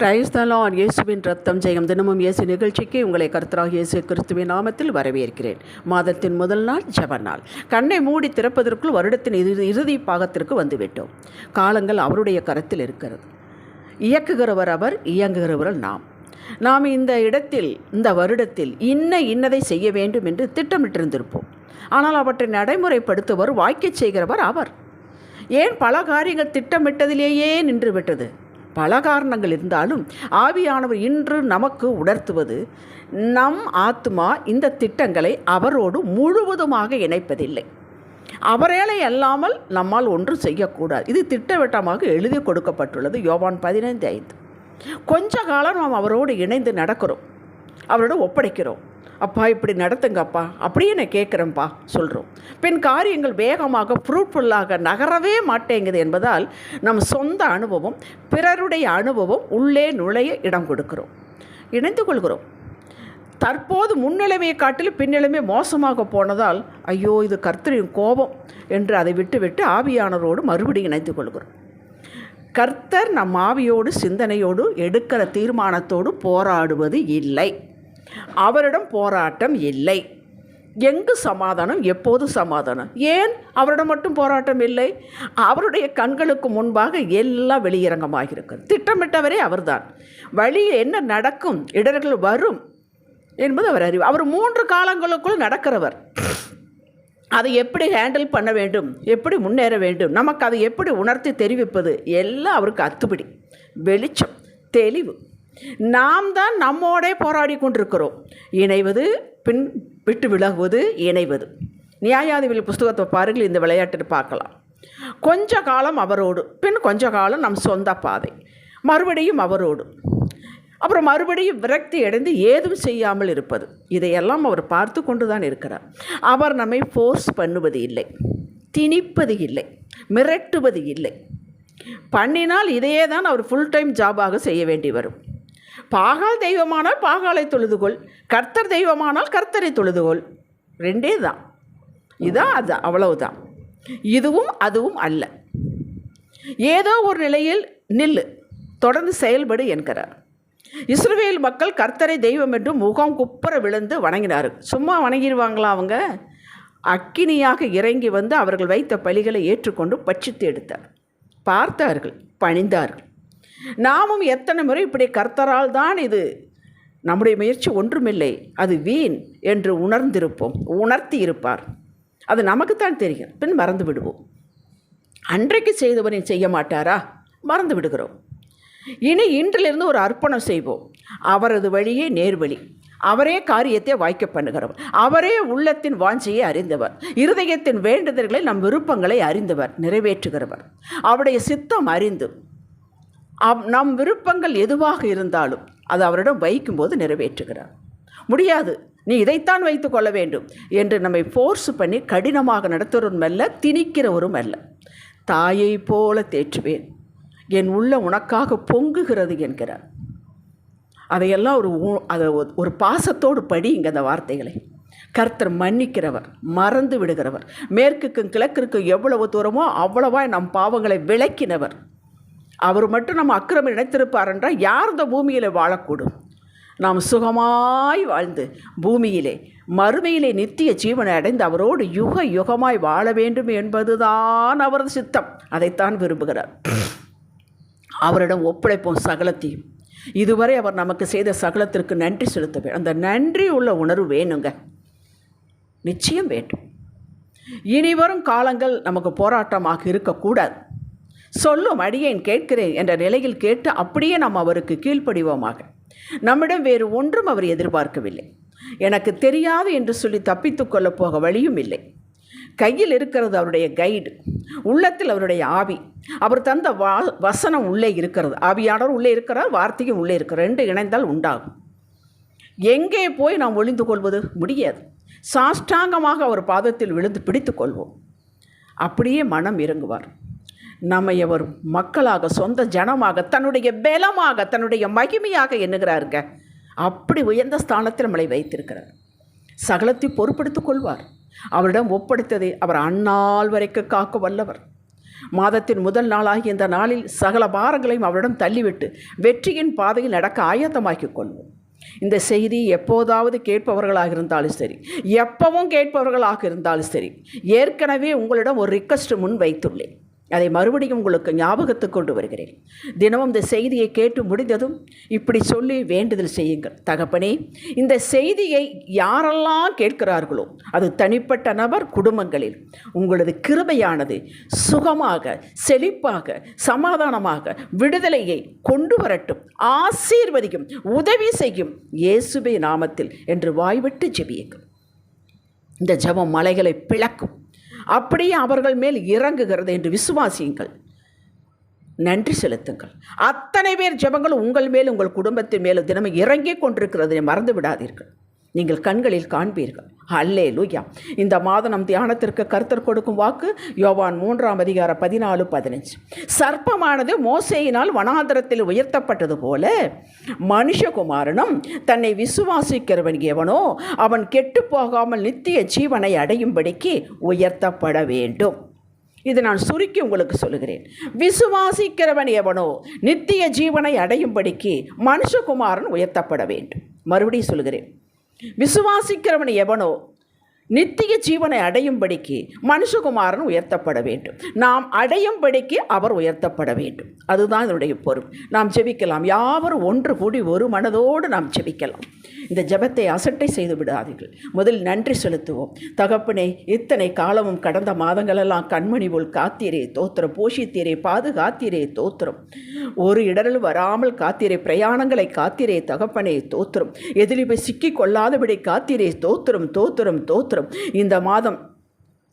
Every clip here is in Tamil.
கிரைஸ் தலான் இயேசுவின் ரத்தம் ஜெயம். தினமும் இயேசு நிகழ்ச்சிக்கு உங்களை கருத்தராக இயேசு கிறிஸ்துவின் நாமத்தில் வரவேற்கிறேன். மாதத்தின் முதல் நாள் ஜப நாள். கண்ணை மூடி திறப்பதற்குள் வருடத்தின் இறுதி இறுதி பாகத்திற்கு வந்துவிட்டோம். காலங்கள் அவருடைய கரத்தில் இருக்கிறது. இயக்குகிறவர் அவர் இயங்குகிறவர் நாம். நாம் இந்த இடத்தில் இந்த வருடத்தில் இன்ன இன்னதை செய்ய வேண்டும் என்று திட்டமிட்டிருந்திருப்போம். ஆனால் அவற்றை நடைமுறைப்படுத்துவர் வாய்க்கச் செய்கிறவர் அவர். ஏன் பல காரியங்கள் திட்டமிட்டதிலேயே நின்றுவிட்டது? பல காரணங்கள் இருந்தாலும் ஆவியானவர் இன்று நமக்கு உணர்த்துவது நம் ஆத்மா இந்த திட்டங்களை அவரோடு முழுவதுமாக இணைப்பதில்லை. அவரேலை அல்லாமல் நம்மால் ஒன்றும் செய்யக்கூடாது. இது திட்டவட்டமாக எழுதி கொடுக்கப்பட்டுள்ளது யோவான் பதினைந்து ஐந்து. கொஞ்ச காலம் நாம் அவரோடு இணைந்து நடக்கிறோம் அவரோட ஒப்படைக்கிறோம். அப்பா இப்படி நடத்துங்கப்பா. அப்படியே நான் கேட்குறேன்ப்பா சொல்கிறோம் பின் காரியங்கள் வேகமாக ஃப்ரூட்ஃபுல்லாக நகரவே மாட்டேங்குது என்பதால் நம் சொந்த அனுபவம் பிறருடைய அனுபவம் உள்ளே நுழைய இடம் கொடுக்கிறோம். இணைந்து கொள்கிறோம். தற்போது முன்னிலைமையை காட்டிலும் பின்னிலைமை மோசமாக போனதால் ஐயோ இது கர்த்தரின் கோபம் என்று அதை விட்டுவிட்டு ஆவியானவரோடு மறுபடியும் இணைந்து கொள்கிறோம். கர்த்தர் நம் ஆவியோடு சிந்தனையோடு எடுக்கிற தீர்மானத்தோடு போராடுவது இல்லை. அவரிடம் போராட்டம் இல்லை. எங்கு சமாதானம்? எப்போது சமாதானம்? ஏன் அவரிடம் மட்டும் போராட்டம் இல்லை? அவருடைய கண்களுக்கு முன்பாக எல்லாம் வெளியரங்கமாக இருக்கிறது திட்டமிட்டவரே அவர்தான். வழியில் என்ன நடக்கும்? இடர்கள் வரும் என்பது அவர் அறிவு. அவர் மூன்று காலங்களுக்குள் நடக்கிறவர். அதை எப்படி ஹேண்டில் பண்ண வேண்டும்? எப்படி முன்னேற வேண்டும்? நமக்கு அதை எப்படி உணர்த்தி தெரிவிப்பது? எல்லாம் அவருக்கு அத்துப்படி. வெளிச்சம் தெளிவு. நாம் தான் நம்மோடே போராடி கொண்டிருக்கிறோம். இணைவது பின் விட்டு விலகுவது இணைவது. நியாயாதிபதி புஸ்தகத்தை பாருங்கள் இந்த விளையாட்டு பார்க்கலாம். கொஞ்ச காலம் அவரோடு பின் கொஞ்ச காலம் நம் சொந்த பாதை. மறுபடியும் அவரோடு. அப்புறம் மறுபடியும் விரக்தி அடைந்து ஏதும் செய்யாமல் இருப்பது. இதையெல்லாம் அவர் பார்த்து கொண்டு தான் இருக்கிறார். அவர் நம்மை ஃபோர்ஸ் பண்ணுவது இல்லை. திணிப்பது இல்லை. மிரட்டுவது இல்லை. பண்ணினால் இதையே தான் அவர் ஃபுல் டைம் ஜாபாக செய்ய வேண்டி வரும். பாகால் தெய்வமானால் பாகாலை தொழுதுகொள் கர்த்தர் தெய்வமானால் கர்த்தரை தொழுதுகொள். ரெண்டே தான். இதான் அது அவ்வளவுதான். இதுவும் அதுவும் அல்ல. ஏதோ ஒரு நிலையில் நில்லு தொடர்ந்து செயல்படு என்கிறார். இஸ்ரவேல் மக்கள் கர்த்தரை தெய்வம் என்று முகம் குப்புற விழுந்து வணங்கினார்கள். சும்மா வணங்கிடுவாங்களா அவங்க? அக்கினியாக இறங்கி வந்து அவர்கள் வைத்த பலிகளை ஏற்றுக்கொண்டு பட்சித்து எடுத்தார். பார்த்தார்கள் பணிந்தார்கள். நாமும் எத்தனை முறை இப்படி கர்த்தரால் தான் இது நம்முடைய முயற்சி ஒன்றுமில்லை. அது வீண் என்று உணர்ந்திருப்போம் உணர்த்தி இருப்பார். அது நமக்குத்தான் தெரியும். பின் மறந்து விடுவோம். அன்றைக்கு செய்தவனை செய்ய மாட்டாரா? மறந்து விடுகிறோம். இனி இன்றிலிருந்து ஒரு அர்ப்பணம் செய்வோம். அவரது வழியே நேர்வழி. அவரே காரியத்தை வாய்க்க பண்ணுகிறவர். அவரே உள்ளத்தின் வாஞ்சியை அறிந்தவர். இருதயத்தின் வேண்டுதல்களை நம் விருப்பங்களை அறிந்தவர் நிறைவேற்றுகிறவர். அவருடைய சித்தம் அறிந்து நம் விருப்பங்கள் எதுவாக இருந்தாலும் அது அவரிடம் வைக்கும்போது நிறைவேற்றுகிறார். முடியாது. நீ இதைத்தான் வைத்து கொள்ள வேண்டும் என்று நம்மை ஃபோர்ஸ் பண்ணி கடினமாக நடத்துகிறவரும் அல்ல திணிக்கிறவரும் அல்ல தாயை போல தேற்றுவேன். என் உள்ள உனக்காக பொங்குகிறது என்கிறார். அதையெல்லாம் ஒரு அதை ஒரு- பாசத்தோடு பாசத்தோடு இங்கே அந்த வார்த்தைகளை. கர்த்தர் மன்னிக்கிறவர் மறந்து விடுகிறவர். மேற்குக்கும் கிழக்கிற்கும் எவ்வளவு தூரமோ அவ்வளவாய் நம் பாவங்களை விளக்கினவர். அவர் மட்டும் நம்ம அக்கிரமம் நினைத்திருப்பார் என்றால் யார் இந்த பூமியில் வாழக்கூடும்? நாம் சுகமாய் வாழ்ந்து பூமியிலே மறுமையிலே நித்திய ஜீவனை அடைந்து அவரோடு யுக யுகமாய் வாழ வேண்டும் என்பதுதான் அவரது சித்தம். அதைத்தான் விரும்புகிறார். அவரிடம் ஒப்படைப்போம் சகலத்தையும். இதுவரை அவர் நமக்கு செய்த சகலத்திற்கு நன்றி செலுத்த வேண்டும் அந்த நன்றி உள்ள உணர்வு வேணுங்க. நிச்சயம் வேண்டும். இனி வரும் காலங்கள் நமக்கு போராட்டமாக இருக்கக்கூடாது. சொல்லும் அடியேன் கேட்கிறேன் என்ற நிலையில் கேட்டு அப்படியே நாம் அவருக்கு கீழ்ப்படிவோமாக. நம்மிடம் வேறு ஒன்றும் அவர் எதிர்பார்க்கவில்லை. எனக்கு தெரியாது என்று சொல்லி தப்பித்துக்கொள்ளப் போக வழியும் இல்லை. கையில் இருக்கிறது அவருடைய கைடு உள்ளத்தில் அவருடைய ஆவி. அவர் தந்த வா வசனம் உள்ளே இருக்கிறது. ஆவியானவர் உள்ளே இருக்கிறார் வார்த்தையும் உள்ளே இருக்கிறார் ரெண்டு இணைந்தால் உண்டாகும். எங்கே போய் நாம் ஒளிந்து கொள்வது? முடியாது. சாஷ்டாங்கமாக அவர் பாதத்தில் விழுந்து பிடித்து கொள்வோம். அப்படியே மனம் இறங்குவார். நம்மை அவர் மக்களாக சொந்த ஜனமாக தன்னுடைய பலமாக தன்னுடைய மகிமையாக எண்ணுகிறாருங்க. அப்படி உயர்ந்த ஸ்தானத்தில் நம்மளை வைத்திருக்கிறார். சகலத்தை பொறுப்படுத்திக் கொள்வார். அவரிடம் ஒப்படைத்ததை அவர் அந்நாள் வரைக்கும் காக்க வல்லவர். மாதத்தின் முதல் நாளாகி இந்த நாளில் சகல பாரங்களையும் அவரிடம் தள்ளிவிட்டு வெற்றியின் பாதையில் நடக்க ஆயத்தமாக்கிக் கொள்வோம். இந்த செய்தி எப்போதாவது கேட்பவர்களாக இருந்தாலும் சரி எப்பவும் கேட்பவர்களாக இருந்தாலும் சரி ஏற்கனவே உங்களிடம் ஒரு ரிக்வஸ்ட் முன் வைத்துள்ளேன். அதை மறுபடியும் உங்களுக்கு ஞாபகத்துக்கு கொண்டு வருகிறேன். தினமும் இந்த செய்தியை கேட்டு முடிந்ததும் இப்படி சொல்லி வேண்டுதல் செய்யுங்கள். தகப்பனே இந்த செய்தியை யாரெல்லாம் கேட்கிறார்களோ அது தனிப்பட்ட நபர் குடும்பங்களில் உங்களது கிருபையானது சுகமாக செழிப்பாக சமாதானமாக விடுதலையை கொண்டு வரட்டும். ஆசீர்வதிக்கும் உதவி செய்யும் இயேசுபை நாமத்தில் என்று வாய்விட்டு ஜெபியுங்கள். இந்த ஜபம் மலைகளை பிளக்கும். அப்படியே அவர்கள் மேல் இறங்குகிறது என்று விசுவாசியுங்கள். நன்றி செலுத்துங்கள். அத்தனை பேர் ஜெபங்கள் உங்கள் மேல் உங்கள் குடும்பத்தின் மேலும் தினமும் இறங்கிக் கொண்டிருக்கிறதை மறந்து விடாதீர்கள். நீங்கள் கண்களில் காண்பீர்கள். அல்லே லூயா இந்த மாதம் நம் தியானத்திற்கு கருத்தர் கொடுக்கும் வாக்கு யோவான் மூன்றாம் அதிகார பதினாலு பதினஞ்சு. சர்ப்பமானது மோசையினால் வனாந்திரத்தில் உயர்த்தப்பட்டது போல மனுஷகுமாரனும் தன்னை விசுவாசிக்கிறவன் எவனோ அவன் கெட்டு போகாமல் நித்திய ஜீவனை அடையும்படிக்கு உயர்த்தப்பட வேண்டும். இது நான் சுருக்கி உங்களுக்கு சொல்லுகிறேன். விசுவாசிக்கிறவன் எவனோ நித்திய ஜீவனை அடையும்படிக்கு மனுஷகுமாரன் உயர்த்தப்பட வேண்டும். மறுபடியும் சொல்லுகிறேன். விசுவாசிக்கிறவன் எவனோ நித்திய ஜீவனை அடையும்படிக்கு மனுஷகுமாரன் உயர்த்தப்பட வேண்டும். நாம் அடையும்படிக்கு அவர் உயர்த்தப்பட வேண்டும். அதுதான் இதனுடைய பொருள். நாம் ஜெபிக்கலாம். யாவரும் ஒன்று கூடி ஒரு மனதோடு நாம் ஜெபிக்கலாம். இந்த ஜெபத்தை அசட்டை செய்து விடாதீர்கள். முதலில் நன்றி செலுத்துவோம். தகப்பனே இத்தனை காலமும் கடந்த மாதங்களெல்லாம் கண்மணி போல் காத்தீரே தோத்திரம். போஷித்தீரே பாதுகாத்தீரே தோத்திரம். ஒரு இடரில் வராமல் காத்தீரே பிரயாணங்களை காத்தீரே தகப்பனே தோத்திரம். எதிரி போய் சிக்கிக் கொள்ளாதபடி காத்தீரே தோத்திரம் தோத்திரம் தோத்திரம். இந்த மாதம்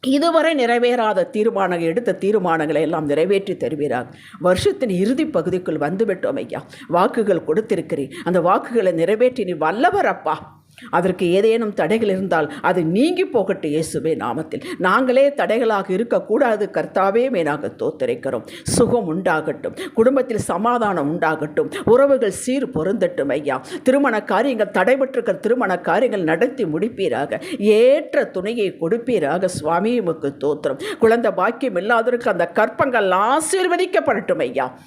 இதுவரை நிறைவேறாத தீர்மானங்கள் எடுத்த தீர்மானங்களை எல்லாம் நிறைவேற்றி தருவீராக. வருஷத்தின் இறுதி பகுதிக்குள் வந்துவிட்டோம் ஐயா. வாக்குகள் கொடுத்திருக்கிறேன் அந்த வாக்குகளை நிறைவேற்றி நீ வல்லவர் அப்பா. அதற்கு ஏதேனும் தடைகள் இருந்தால் அது நீங்கி போகட்டும் இயேசுவே நாமத்தில். நாங்களே தடைகளாக இருக்கக்கூடாது. கர்த்தாவே மேனாக தோத்தரைக்கிறோம். சுகம் உண்டாகட்டும். குடும்பத்தில் சமாதானம் உண்டாகட்டும். உறவுகள் சீர் பொருந்தட்டும் ஐயா. திருமண காரியங்கள் தடைபட்டிருக்கிற திருமண காரியங்கள் நடத்தி முடிப்பீராக. ஏற்ற துணையை கொடுப்பீராக. சுவாமி உமக்கு தோத்திரம். குழந்தை பாக்கியம் இல்லாதவருக்கு அந்த கற்பங்கள் ஆசீர்வதிக்கப்படட்டும் ஐயா.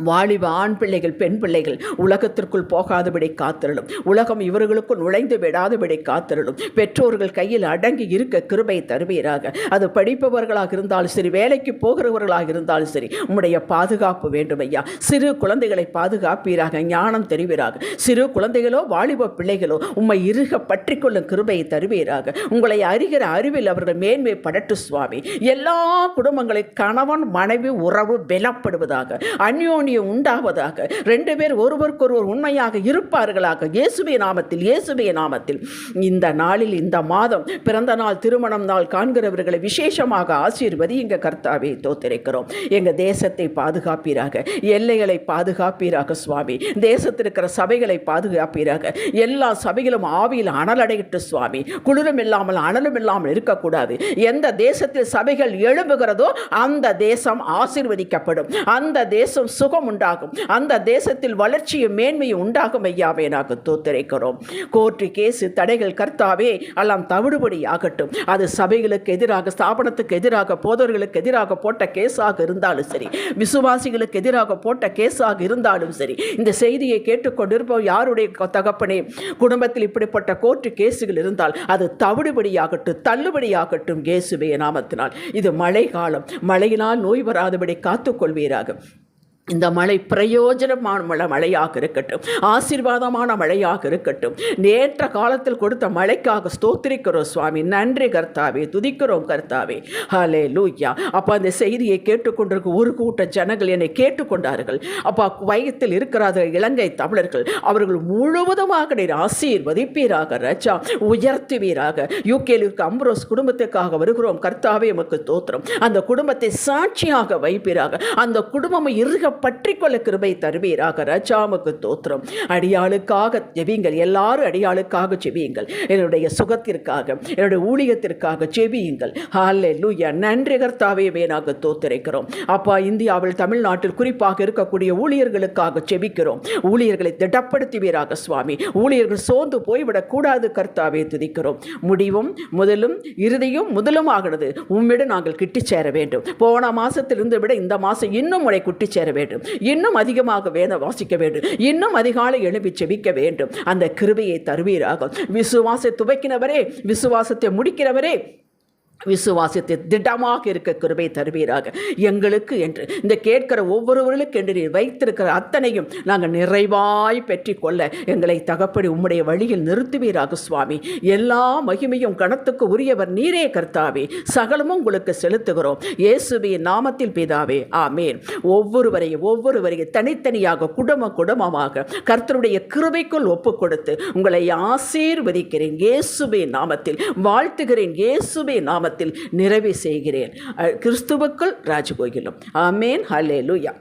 வாலிப ஆண் பிள்ளைகள் பெண் பிள்ளைகள் உலகத்திற்குள் போகாதபடி காத்திரலும் உலகம் இவர்களுக்குள் நுழைந்து விடாதபடி காத்திரலும் பெற்றோர்கள் கையில் அடங்கி இருக்க கிருபை தருவீராக. அது படிப்பவர்களாக இருந்தாலும் சரி வேலைக்கு போகிறவர்களாக இருந்தாலும் சரி உம்முடைய பாதுகாப்பு வேண்டும் ஐயா சிறு குழந்தைகளை பாதுகாப்பீராக ஞானம் தெரிவீராக. சிறு குழந்தைகளோ வாலிப பிள்ளைகளோ உம்மை இருக பற்றி கொள்ளும் கிருபையை தருவீராக. உங்களை அறிகிற அறிவில் அவர்கள் மேன்மை படட்டு சுவாமி. எல்லா குடும்பங்களின் கணவன் மனைவி உறவு பலப்படுவதாக. அந்யோன்யம் உண்டாவதாக ரெண்டு பேர் ஒருவருக்கொருவர் உண்மையாக இருப்பார்களாக. இயேசுவே நாமத்தில் இயேசுவே நாமத்தில். இந்த நாளில் இந்த மாதம் பிறந்த நாள் திருமணம் நாள் காண்கிறவர்களை விசேஷமாக ஆசீர்வதி எங்கள் கர்த்தாவை தோத்திருக்கிறோம். எங்கள் தேசத்தை பாதுகாப்பீராக எல்லைகளை பாதுகாப்பீராக சுவாமி. தேசத்தில் இருக்கிற சபைகளை பாதுகாப்பீராக எல்லா சபைகளும் ஆவியில் அனலடையிட்டு சுவாமி. குளிரும் இல்லாமல் அனலும் இல்லாமல் இருக்கக்கூடாது. எந்த தேசத்தில் சபைகள் எழும்புகிறதோ அந்த தேசம் ஆசீர்வதிக்கப்படும். அந்த தேசம் சுகம் உண்டாகும். அந்த தேசத்தில் வளர்ச்சியும் மேன்மையும் உண்டாகும் ஐயாவே நாங்கள் தோத்திரைக்கிறோம். கோர்ட்டு கேஸு தடைகள் கர்த்தாவே எல்லாம் தவிடுபடி ஆகட்டும். அது சபைகளுக்கு எதிராக ஸ்தாபனத்துக்கு எதிராக போதவர்களுக்கு எதிராக போட்ட கேஸாக இருந்தாலும் சரி விசுவாசிகளுக்கு எதிராக போட்ட கேஸாக இருந்தாலும் சரி இந்த செய்தியை கேட்டுக்கொண்டிருப்போம் யாருடைய தகப்பனே? குடும்பத்தில் இப்படிப்பட்ட கோர்ட்டு கேஸுகள் இருந்தால் அது தவிடுபடியாகட்டும் தள்ளுபடியாகட்டும் கேசுவே நாமத்தினால். இது மழை காலம். மழையினால் நோய் வராதபடி காத்துக்கொள்வீராக. இந்த மழை பிரயோஜனமான மழை மழையாக இருக்கட்டும். ஆசீர்வாதமான மழையாக இருக்கட்டும். நேற்ற காலத்தில் கொடுத்த மழைக்காக ஸ்தோத்திரிக்கிறோம் சுவாமி. நன்றி கர்த்தாவே. துதிக்கிறோம் கர்த்தாவே. ஹலே லூயா அப்போ அந்த செய்தியை கேட்டுக்கொண்டிருக்க ஒரு கூட்ட ஜனங்கள் என்னை கேட்டுக்கொண்டார்கள். அப்பா வயத்தில் இருக்கிறார்கள் இலங்கை தமிழர்கள். அவர்கள் முழுவதுமாக நீர் ஆசீர்வதிப்பீராக ரஜா. உயர்த்துவீராக. யூகேல இருக்க அம்ரோஸ் குடும்பத்துக்காக வருகிறோம். கர்த்தாவே எமக்கு தோத்திரம் அந்த குடும்பத்தை சாட்சியாக வைப்பீராக. அந்த குடும்பம் இருக பற்றி கொள்ள கிருபை தருவீராக ரஜாமுக்கு தோத்திரம். அடியாளுக்காக ஜெபியுங்கள் எல்லாரும் அடியாளுக்காக ஜெபியுங்கள். என்னுடைய சுகத்திற்காக என்னுடைய ஊழியத்திற்காக ஜெபியுங்கள். ஹாலே லூயா நன்றி கர்த்தாவே வேணாக தோத்திரைக்கிறோம். அப்பா இந்தியாவில் தமிழ்நாட்டில் குறிப்பாக இருக்கக்கூடிய ஊழியர்களுக்காக ஜெபிக்கிறோம். ஊழியர்களை திடப்படுத்துவீராக சுவாமி. ஊழியர்கள் சோர்ந்து போய்விடக்கூடாது கர்த்தாவே துதிக்கிறோம். முடிவும் முதலும் இறுதியும் முதலும் ஆகிறது. உம்மிடம் நாங்கள் கிட்டி சேர வேண்டும். போன மாசத்திலிருந்து விட இந்த மாதம் இன்னும் உங்களை குட்டி சேர வேண்டும் இன்னும் அதிகமாக வேத வாசிக்க வேண்டும். இன்னும் அதிகாலை எழுப்பி செபிக்க வேண்டும். அந்த கிருபையை தருவீராக. விசுவாசை துவைக்கினவரே விசுவாசத்தை முடிக்கிறவரே விசுவாசத்தை திடமாக இருக்க கிருபை தருவீராக. எங்களுக்கு என்று. இந்த கேட்கிற ஒவ்வொருவர்களுக்கு என்று நீர் வைத்திருக்கிற அத்தனையும் நாங்கள் நிறைவாய் பெற்றிக்கொள்ள எங்களை தகப்படி உம்முடைய வழியில் நிறுத்துவீராக சுவாமி. எல்லா மகிமையும் கணத்துக்கு உரியவர் நீரே கர்த்தாவே. சகலமும் உங்களுக்கு செலுத்துகிறோம். இயேசுவின் நாமத்தில் பிதாவே. ஆமேன். ஒவ்வொருவரையும் ஒவ்வொருவரையும் தனித்தனியாக குடும்ப குடும்பமாக கர்த்தருடைய கிருபைக்குள் ஒப்பு கொடுத்து உங்களை ஆசீர்வதிக்கிறேன். இயேசுவின் நாமத்தில் வாழ்த்துகிறேன். இயேசுவின் நாமத்தில் நிறைவு செய்கிறேன். கிறிஸ்துவுக்குள் ராஜகோகிலும் ஆமேன். லுயா